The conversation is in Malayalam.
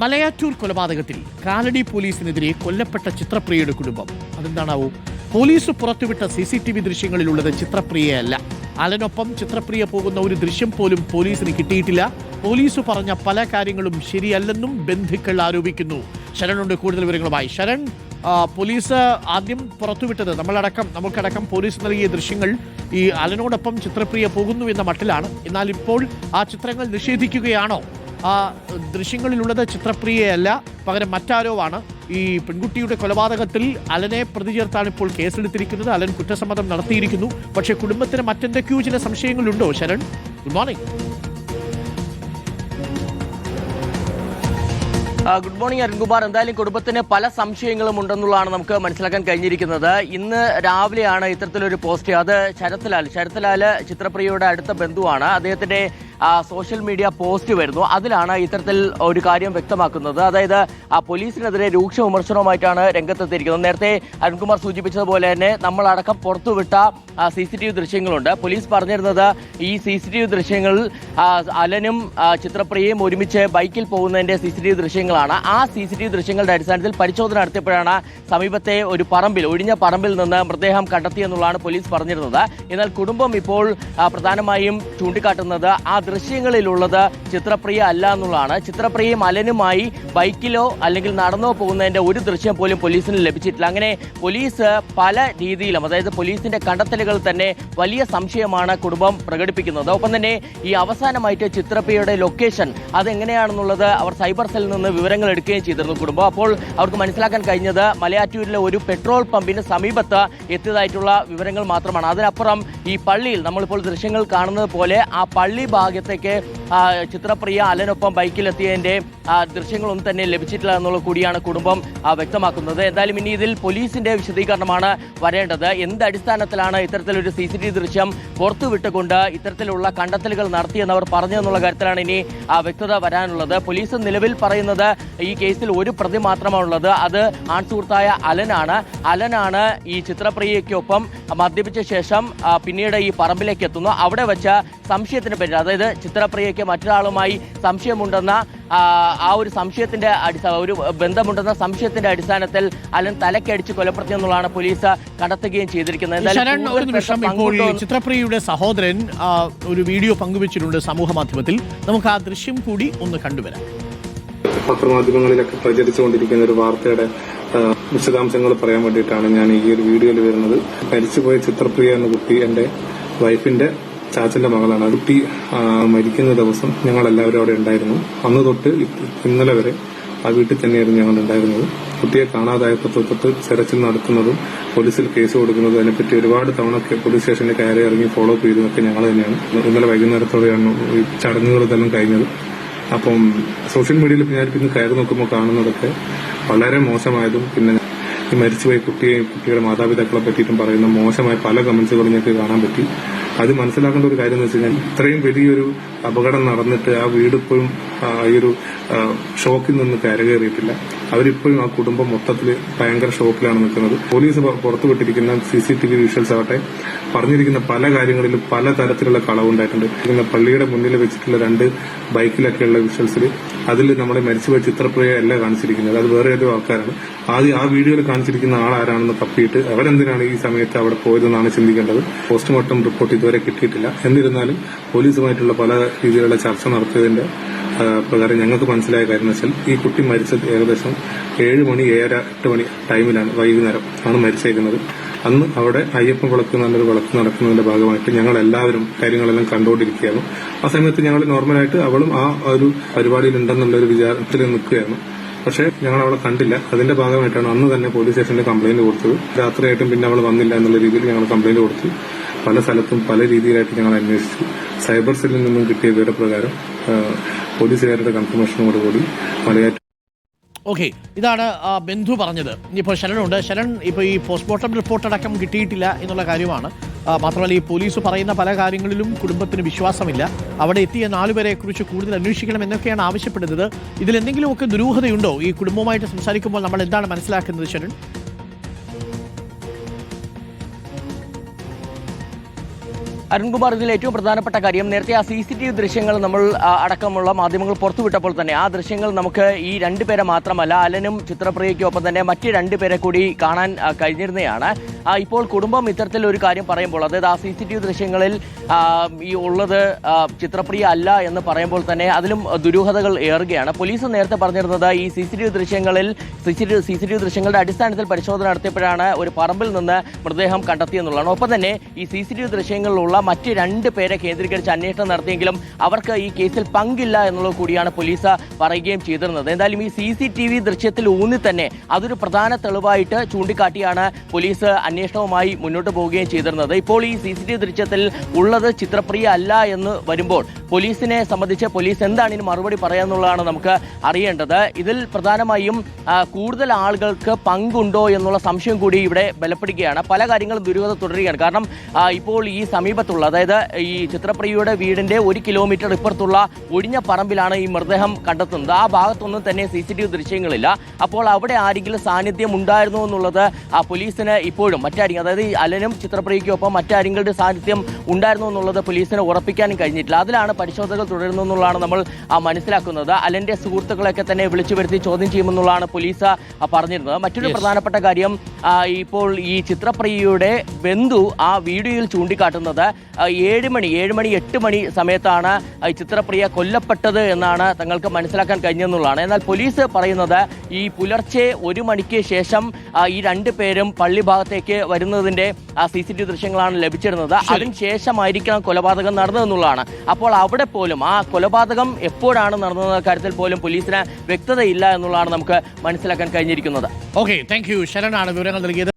മലയാറ്റൂർ കൊലപാതകത്തിൽ കാലടി പോലീസിനെതിരെ കൊല്ലപ്പെട്ട ചിത്രപ്രിയയുടെ കുടുംബം. അതെന്താണാവൂ? പോലീസ് പുറത്തുവിട്ട സി സി ടി വി ദൃശ്യങ്ങളിലുള്ളത് ചിത്രപ്രിയയല്ല. അലനൊപ്പം ചിത്രപ്രിയ പോകുന്ന ഒരു ദൃശ്യം പോലും പോലീസിന് കിട്ടിയിട്ടില്ല. പോലീസ് പറഞ്ഞ പല കാര്യങ്ങളും ശരിയല്ലെന്നും ബന്ധുക്കൾ ആരോപിക്കുന്നു. ശരണുണ്ട് കൂടുതൽ വിവരങ്ങളുമായി. ശരൺ പോലീസ് ആദ്യം പുറത്തുവിട്ടത് നമ്മളടക്കം നമുക്കടക്കം പോലീസ് നൽകിയ ദൃശ്യങ്ങൾ ഈ അലനോടൊപ്പം ചിത്രപ്രിയ പോകുന്നു എന്ന മട്ടിലാണ്. എന്നാൽ ഇപ്പോൾ ആ ചിത്രങ്ങൾ നിഷേധിക്കുകയാണോ? ആ ദൃശ്യങ്ങളിലുള്ളത് ചിത്രപ്രിയയല്ല. പകരം മറ്റാരോ ആണ് ഈ പെൺകുട്ടിയുടെ കൊലപാതകത്തിൽ അലനെ പ്രതി ചേർത്താണ് ഇപ്പോൾ കേസെടുത്തിരിക്കുന്നത്. അലൻ കുറ്റസമ്മതം നടത്തിയിരിക്കുന്നു. പക്ഷേ കുടുംബത്തിന് മറ്റെന്തൊക്കെയോ ചില സംശയങ്ങളുണ്ടോ Sharan? Good morning good morning Arunkumar. എന്തായാലും കുടുംബത്തിന് പല സംശയങ്ങളും ഉണ്ടെന്നുള്ളതാണ് നമുക്ക് മനസ്സിലാക്കാൻ കഴിഞ്ഞിരിക്കുന്നത്. ഇന്ന് രാവിലെയാണ് ഇത്തരത്തിലൊരു പോസ്റ്റ്. അത് ശരത്ലാൽ. ശരത്ലാൽ ചിത്രപ്രിയയുടെ അടുത്ത ബന്ധുവാണ്. അദ്ദേഹത്തിന്റെ സോഷ്യൽ മീഡിയ പോസ്റ്റ് വരുന്നു. അതിലാണ് ഇത്തരത്തിൽ ഒരു കാര്യം വ്യക്തമാക്കുന്നത്. അതായത് പോലീസിനെതിരെ രൂക്ഷ വിമർശനവുമായിട്ടാണ് രംഗത്തെത്തിയിരിക്കുന്നത്. നേരത്തെ അരുൺകുമാർ സൂചിപ്പിച്ചതുപോലെ തന്നെ നമ്മളടക്കം പുറത്തുവിട്ട സി സി ടി വി ദൃശ്യങ്ങളുണ്ട്. പോലീസ് പറഞ്ഞിരുന്നത് ഈ സി സി ടി വി ദൃശ്യങ്ങളിൽ അലനും ചിത്രപ്രിയയും ഒരുമിച്ച് ബൈക്കിൽ പോകുന്നതിന്റെ സി സി ടി വി ദൃശ്യങ്ങളാണ്. ആ സി സി ടി വി ദൃശ്യങ്ങളുടെ അടിസ്ഥാനത്തിൽ പരിശോധന നടത്തിയപ്പോഴാണ് സമീപത്തെ ഒരു പറമ്പിൽ ഒഴിഞ്ഞ പറമ്പിൽ നിന്ന് മൃതദേഹം കണ്ടെത്തിയെന്നുള്ളതാണ് പോലീസ് പറഞ്ഞിരുന്നത്. എന്നാൽ കുടുംബം ഇപ്പോൾ പ്രധാനമായും ചൂണ്ടിക്കാട്ടുന്നത് ആ ദൃശ്യങ്ങളിലുള്ളത് ചിത്രപ്രിയ അല്ല എന്നുള്ളതാണ്. ചിത്രപ്രിയയും അലനുമായി ബൈക്കിലോ അല്ലെങ്കിൽ നടന്നോ പോകുന്നതിന്റെ ഒരു ദൃശ്യം പോലും പോലീസിന് ലഭിച്ചിട്ടില്ല. അങ്ങനെ പോലീസ് പല രീതിയിലും അതായത് പോലീസിന്റെ കണ്ടെത്തലുകൾ തന്നെ വലിയ സംശയമാണ് കുടുംബം പ്രകടിപ്പിക്കുന്നത്. ഒപ്പം തന്നെ ഈ അവസാനമായിട്ട് ചിത്രപ്രിയയുടെ ലൊക്കേഷൻ അതെങ്ങനെയാണെന്നുള്ളത് അവർ സൈബർ സെല്ലിൽ നിന്ന് വിവരങ്ങൾ എടുക്കുകയും ചെയ്തിരുന്നു കുടുംബം. അപ്പോൾ അവർക്ക് മനസ്സിലാക്കാൻ കഴിഞ്ഞത് മലയാറ്റൂരിലെ ഒരു പെട്രോൾ പമ്പിന് സമീപത്ത് എത്തിയതായിട്ടുള്ള വിവരങ്ങൾ മാത്രമാണ്. അതിനപ്പുറം ഈ പള്ളിയിൽ നമ്മളിപ്പോൾ ദൃശ്യങ്ങൾ കാണുന്നത് പോലെ ആ പള്ളി ഭാഗത്തേക്ക് ചിത്രപ്രിയ അലനൊപ്പം ബൈക്കിലെത്തിയതിന്റെ ദൃശ്യങ്ങളൊന്നും തന്നെ ലഭിച്ചിട്ടില്ല എന്നുള്ള കൂടിയാണ് കുടുംബം വ്യക്തമാക്കുന്നത്. എന്തായാലും ഇനി ഇതിൽ പോലീസിന്റെ വിശദീകരണമാണ് വരേണ്ടത്. എന്ത് അടിസ്ഥാനത്തിലാണ് ഇത്തരത്തിലൊരു സി സി ടി ദൃശ്യം പുറത്തുവിട്ടുകൊണ്ട് ഇത്തരത്തിലുള്ള കണ്ടെത്തലുകൾ അവർ പറഞ്ഞു എന്നുള്ള കാര്യത്തിലാണ് ഇനി വ്യക്തത വരാനുള്ളത്. പോലീസ് നിലവിൽ പറയുന്നത് ഈ കേസിൽ ഒരു പ്രതി മാത്രമാണുള്ളത്. അത് ആൺ സുഹൃത്തായ അലനാണ്. അലനാണ് ഈ ചിത്രപ്രിയയ്ക്കൊപ്പം മദ്യപിച്ച ശേഷം പിന്നീട് ഈ പറമ്പിലേക്ക് എത്തുന്നു. അവിടെ വെച്ച സംശയത്തിന് പറ്റി അതായത് ചിത്രപ്രിയയ്ക്ക് മറ്റൊരാളുമായി സംശയമുണ്ടെന്ന ആ, ഒരു സംശയത്തിന്റെ അടിസ്ഥാന ഒരു ബന്ധമുണ്ടെന്ന സംശയത്തിന്റെ അടിസ്ഥാനത്തിൽ അലൻ തലക്കടിച്ച് കൊലപ്പെടുത്തി എന്നുള്ളതാണ് പോലീസ് കണ്ടെത്തുകയും ചെയ്തിരിക്കുന്നത്. ചിത്രപ്രിയയുടെ സഹോദരൻ ഒരു വീഡിയോ പങ്കുവച്ചിട്ടുണ്ട് സമൂഹ മാധ്യമത്തിൽ. നമുക്ക് ആ ദൃശ്യം കൂടി ഒന്ന് കണ്ടുവരാം. പത്രമാധ്യമങ്ങളിലൊക്കെ പ്രചരിച്ചുകൊണ്ടിരിക്കുന്ന ഒരു വാർത്തയുടെ വിശദാംശങ്ങൾ പറയാൻ വേണ്ടിയിട്ടാണ് ഞാൻ ഈ ഒരു വീഡിയോയിൽ വരുന്നത്. മരിച്ചുപോയ ചിത്രപ്രിയ എന്ന കുട്ടി എന്റെ വൈഫിന്റെ ചാച്ചന്റെ മകളാണ്. കുട്ടി മരിക്കുന്ന ദിവസം ഞങ്ങൾ എല്ലാവരും അവിടെ ഉണ്ടായിരുന്നു. അന്ന് തൊട്ട് ഇന്നലെ വരെ ആ വീട്ടിൽ തന്നെയായിരുന്നു ഞങ്ങൾ ഉണ്ടായിരുന്നത്. കുട്ടിയെ കാണാതായപ്പോൾ തൊട്ട് തെരച്ചിൽ നടത്തുന്നതും പോലീസിൽ കേസ് കൊടുക്കുന്നതും അതിനെപ്പറ്റി ഒരുപാട് തവണ പോലീസ് സ്റ്റേഷനിൽ കയറി ഇറങ്ങി ഫോളോ അപ്പ് ചെയ്തതൊക്കെ ഞങ്ങൾ തന്നെയാണ്. ഇന്നലെ വൈകുന്നേരത്തോടെയാണ് ഈ ചടങ്ങുകൾ ഇതെല്ലാം കഴിഞ്ഞത്. അപ്പം സോഷ്യൽ മീഡിയയിൽ ഞാൻ പിന്നെ കയറി നോക്കുമ്പോൾ കാണുന്നതൊക്കെ വളരെ മോശമായതും പിന്നെ ഈ മരിച്ചുപോയ കുട്ടിയെ കുട്ടിയുടെ മാതാപിതാക്കളെ പറ്റിയിട്ടും പറയുന്ന മോശമായ പല കമന്റ്സുകളും ഞങ്ങൾക്ക് കാണാൻ പറ്റി. അത് മനസ്സിലാക്കേണ്ട ഒരു കാര്യം എന്ന് വെച്ച് കഴിഞ്ഞാൽ ഇത്രയും വലിയൊരു അപകടം നടന്നിട്ട് ആ വീട് ഇപ്പോഴും ഈ ഒരു ഷോക്കിൽ നിന്ന് കരകയറിയിട്ടില്ല. അവരിപ്പോഴും ആ കുടുംബം മൊത്തത്തിൽ ഭയങ്കര ഷോക്കിലാണ് നിൽക്കുന്നത്. Police പുറത്തുവിട്ടിരിക്കുന്ന C C T V visuals ആവട്ടെ പറഞ്ഞിരിക്കുന്ന പല കാര്യങ്ങളിലും പല തരത്തിലുള്ള കളവുണ്ടായിട്ടുണ്ട്. പിന്നെ പള്ളിയുടെ മുന്നിൽ വെച്ചിട്ടുള്ള രണ്ട് ബൈക്കിലൊക്കെയുള്ള വിഷ്വൽസിൽ അതിൽ നമ്മളെ മരിച്ചുപോയ ചിത്രപ്രിയ അല്ല കാണിച്ചിരിക്കുന്നത്. അത് വേറെ ഏതോ ആൾക്കാരാണ്. ആദ്യം ആ വീഡിയോയിൽ കാണിച്ചിരിക്കുന്ന ആൾ ആരാണെന്ന് തപ്പിയിട്ട് അവരെന്തിനാണ് ഈ സമയത്ത് അവിടെ പോയതെന്നാണ് ചിന്തിക്കേണ്ടത്. പോസ്റ്റ്മോർട്ടം റിപ്പോർട്ട് ഇതുവരെ കിട്ടിയിട്ടില്ല. എന്നിരുന്നാലും പോലീസുമായിട്ടുള്ള പല രീതിയിലുള്ള ചർച്ച നടത്തിയതിന്റെ പ്രകാരം ഞങ്ങൾക്ക് മനസ്സിലായ കാര്യം വെച്ചാൽ ഈ കുട്ടി മരിച്ചത് ഏകദേശം ഏഴ് മണി ഏഴര എട്ട് മണി ടൈമിലാണ് വൈകുന്നേരം ആണ് മരിച്ചേക്കുന്നത്. അന്ന് അവിടെ അയ്യപ്പൻ വിളക്ക് നല്ലൊരു വിളക്ക് നടക്കുന്നതിന്റെ ഭാഗമായിട്ട് ഞങ്ങൾ എല്ലാവരും കാര്യങ്ങളെല്ലാം കണ്ടുകൊണ്ടിരിക്കുകയായിരുന്നു ആ സമയത്ത് ഞങ്ങൾ നോർമലായിട്ട് അവളും ആ ഒരു പരിപാടിയിൽ ഉണ്ടെന്നുള്ള ഒരു വിചാരത്തിൽ നിൽക്കുകയാണ്. പക്ഷേ ഞങ്ങൾ അവളെ കണ്ടില്ല. അതിന്റെ ഭാഗമായിട്ടാണ് അന്ന് തന്നെ പോലീസ് സ്റ്റേഷനിൽ കംപ്ലൈന്റ് കൊടുത്തത്. രാത്രിയായിട്ടും പിന്നെ അവൾ വന്നില്ല എന്നുള്ള രീതിയിൽ ഞങ്ങൾ കംപ്ലൈന്റ് കൊടുത്തു. പല സ്ഥലത്തും പല രീതിയിലായിട്ട് ഞങ്ങൾ അന്വേഷിച്ചു. സൈബർ സെല്ലിൽ നിന്നും കിട്ടിയ വിവരപ്രകാരം പോലീസുകാരുടെ കൺഫർമേഷനോടുകൂടി മലയാറ്റ ഓക്കെ ഇതാണ് ബന്ധു പറഞ്ഞത്. ഇനിയിപ്പോൾ ശരണുണ്ട്. ശരൺ ഇപ്പോൾ ഈ പോസ്റ്റ്മോർട്ടം റിപ്പോർട്ട് അടക്കം കിട്ടിയിട്ടില്ല എന്നുള്ള കാര്യമാണ്. മാത്രമല്ല ഈ പോലീസ് പറയുന്ന പല കാര്യങ്ങളിലും കുടുംബത്തിന് വിശ്വാസമില്ല. അവിടെ എത്തിയ നാലുപേരെ കുറിച്ച് കൂടുതൽ അന്വേഷിക്കണം എന്നൊക്കെയാണ് ആവശ്യപ്പെടുന്നത്. ഇതിൽ എന്തെങ്കിലുമൊക്കെ ദുരൂഹതയുണ്ടോ? ഈ കുടുംബവുമായിട്ട് സംസാരിക്കുമ്പോൾ നമ്മൾ എന്താണ് മനസ്സിലാക്കുന്നത് ശരൺ? അരുൺകുമാർ ഇതിൽ ഏറ്റവും പ്രധാനപ്പെട്ട കാര്യം. നേരത്തെ ആ സി സി ടി വി ദൃശ്യങ്ങൾ നമ്മൾ അടക്കമുള്ള മാധ്യമങ്ങൾ പുറത്തുവിട്ടപ്പോൾ തന്നെ ആ ദൃശ്യങ്ങൾ നമുക്ക് ഈ രണ്ടുപേരെ മാത്രമല്ല അലനും ചിത്രപ്രിയയ്ക്കും ഒപ്പം തന്നെ മറ്റ് രണ്ടുപേരെ കൂടി കാണാൻ കഴിഞ്ഞിരുന്നതാണ്. ഇപ്പോൾ കുടുംബം ഇത്തരത്തിൽ ഒരു കാര്യം പറയുമ്പോൾ അതായത് ആ സി സി ടി വി ദൃശ്യങ്ങളിൽ ഈ ഉള്ളത് ചിത്രപ്രിയ അല്ല എന്ന് പറയുമ്പോൾ തന്നെ അതിലും ദുരൂഹതകൾ ഏറുകയാണ്. പോലീസ് നേരത്തെ പറഞ്ഞിരുന്നത് ഈ സി സി ടി വി ദൃശ്യങ്ങളിൽ C C C C T V ദൃശ്യങ്ങളുടെ അടിസ്ഥാനത്തിൽ പരിശോധന നടത്തിയപ്പോഴാണ് ഒരു പറമ്പിൽ നിന്ന് മൃതദേഹം കണ്ടെത്തിയെന്നുള്ളതാണ്. ഒപ്പം തന്നെ ഈ സി സി ടി വി ദൃശ്യങ്ങളിലുള്ള മറ്റ് രണ്ട് പേരെ കേന്ദ്രീകരിച്ച് അന്വേഷണം നടത്തിയെങ്കിലും അവർക്ക് ഈ കേസിൽ പങ്കില്ല എന്നുള്ളത് കൂടിയാണ് പോലീസ് പറയുകയും ചെയ്തിരുന്നത്. എന്തായാലും ഈ സി സി ടി വി ദൃശ്യത്തിൽ ഊന്നി തന്നെ അതൊരു പ്രധാന തെളിവായിട്ട് ചൂണ്ടിക്കാട്ടിയാണ് പോലീസ് അന്വേഷണവുമായി മുന്നോട്ട് പോവുകയും ചെയ്തിരുന്നത്. ഇപ്പോൾ ഈ സി സി ടി വി ദൃശ്യത്തിൽ ഉള്ളത് ചിത്രപ്രിയ അല്ല എന്ന് വരുമ്പോൾ പോലീസിനെ സംബന്ധിച്ച് പോലീസ് എന്താണ് ഇതിന് മറുപടി പറയാന്നുള്ളതാണ് നമുക്ക് അറിയേണ്ടത്. ഇതിൽ പ്രധാനമായും കൂടുതൽ ആളുകൾക്ക് പങ്കുണ്ടോ എന്നുള്ള സംശയം കൂടി ഇവിടെ ബലപ്പെടുകയാണ്. പല കാര്യങ്ങളും ദുരൂഹത തുടരുകയാണ്. കാരണം ഇപ്പോൾ ഈ സമീപത്തുള്ള അതായത് ഈ ചിത്രപ്രിയയുടെ വീടിന്റെ ഒരു കിലോമീറ്റർ ഇപ്പുറത്തുള്ള ഒഴിഞ്ഞ പറമ്പിലാണ് ഈ മൃതദേഹം കണ്ടെത്തുന്നത്. ആ ഭാഗത്തൊന്നും തന്നെ സി സി ടി വി ദൃശ്യങ്ങളില്ല. അപ്പോൾ അവിടെ ആരെങ്കിലും സാന്നിധ്യം ഉണ്ടായിരുന്നോ എന്നുള്ളത് പോലീസിന് ഇപ്പോഴും മറ്റാരെങ്കിലും അതായത് അലനും ചിത്രപ്രിയയ്ക്കും ഒപ്പം മറ്റാരെങ്കിലും സാന്നിധ്യം ഉണ്ടായിരുന്നോ എന്നുള്ളത് പോലീസിന് ഉറപ്പിക്കാനും കഴിഞ്ഞിട്ടില്ല. അതിലാണ് പരിശോധനകൾ തുടരുന്നു എന്നുള്ളതാണ് നമ്മൾ മനസ്സിലാക്കുന്നത്. അലന്റെ സുഹൃത്തുക്കളെയൊക്കെ തന്നെ വിളിച്ചു വരുത്തി ചോദ്യം ചെയ്യുമെന്നുള്ളതാണ് പോലീസ് പറഞ്ഞിരുന്നത്. മറ്റൊരു പ്രധാനപ്പെട്ട കാര്യം ഇപ്പോൾ ഈ ചിത്രപ്രിയയുടെ ബന്ധു ആ വീഡിയോയിൽ ചൂണ്ടിക്കാട്ടുന്നത് ഏഴ് മണി ഏഴ് മണി എട്ട് മണി സമയത്താണ് ചിത്രപ്രിയ കൊല്ലപ്പെട്ടത് എന്നാണ് തങ്ങൾക്ക് മനസ്സിലാക്കാൻ കഴിഞ്ഞെന്നുള്ളതാണ്. എന്നാൽ പോലീസ് പറയുന്നത് ഈ പുലർച്ചെ ഒരു മണിക്ക് ശേഷം ഈ രണ്ട് പേരും പള്ളി ഭാഗത്തേക്ക് വരുന്നതിന്റെ സി സി ടി വി ദൃശ്യങ്ങളാണ് ലഭിച്ചിരുന്നത്. അതിനുശേഷമായിരിക്കണം കൊലപാതകം നടന്നതെന്നുള്ളതാണ് അപ്പോൾ അവിടെ പോലും ആ കൊലപാതകം എപ്പോഴാണ് നടന്നതെന്ന കാര്യത്തിൽ പോലും പോലീസിന് വ്യക്തതയില്ല എന്നുള്ളതാണ് നമുക്ക് മനസ്സിലാക്കാൻ കഴിഞ്ഞിരിക്കുന്നത്. ഓക്കെ താങ്ക് യു ശരണാണ് വിവരങ്ങൾ നൽകിയത്.